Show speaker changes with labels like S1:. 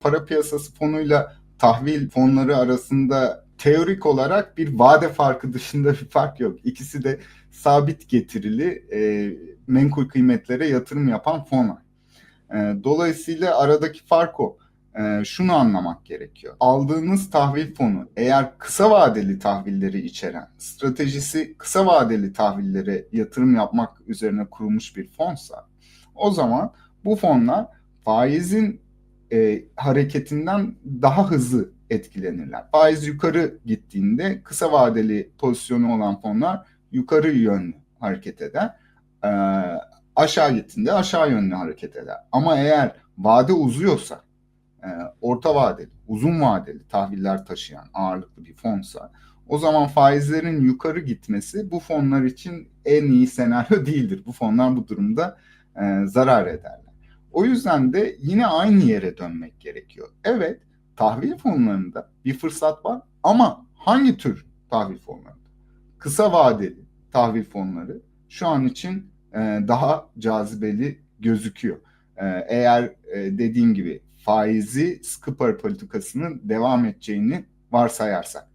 S1: para piyasası fonuyla tahvil fonları arasında teorik olarak bir vade farkı dışında bir fark yok. İkisi de sabit getirili e, menkul kıymetlere yatırım yapan fonlar. E, dolayısıyla aradaki fark o. E, şunu anlamak gerekiyor. Aldığınız tahvil fonu eğer kısa vadeli tahvilleri içeren, stratejisi kısa vadeli tahvillere yatırım yapmak üzerine kurulmuş bir fonsa, o zaman bu fonlar faizin e, hareketinden daha hızlı etkilenirler. Faiz yukarı gittiğinde kısa vadeli pozisyonu olan fonlar yukarı yönlü hareket eder. E, aşağı gittiğinde aşağı yönlü hareket eder. Ama eğer vade uzuyorsa, e, orta vadeli, uzun vadeli tahviller taşıyan ağırlıklı bir fonsa, o zaman faizlerin yukarı gitmesi bu fonlar için en iyi senaryo değildir. Bu fonlar bu durumda e, zarar ederler. O yüzden de yine aynı yere dönmek gerekiyor. Evet, tahvil fonlarında bir fırsat var ama hangi tür tahvil fonlarında? Kısa vadeli tahvil fonları şu an için e, daha cazibeli gözüküyor. E, eğer e, dediğim gibi faizi sıkı para politikasının devam edeceğini varsayarsak.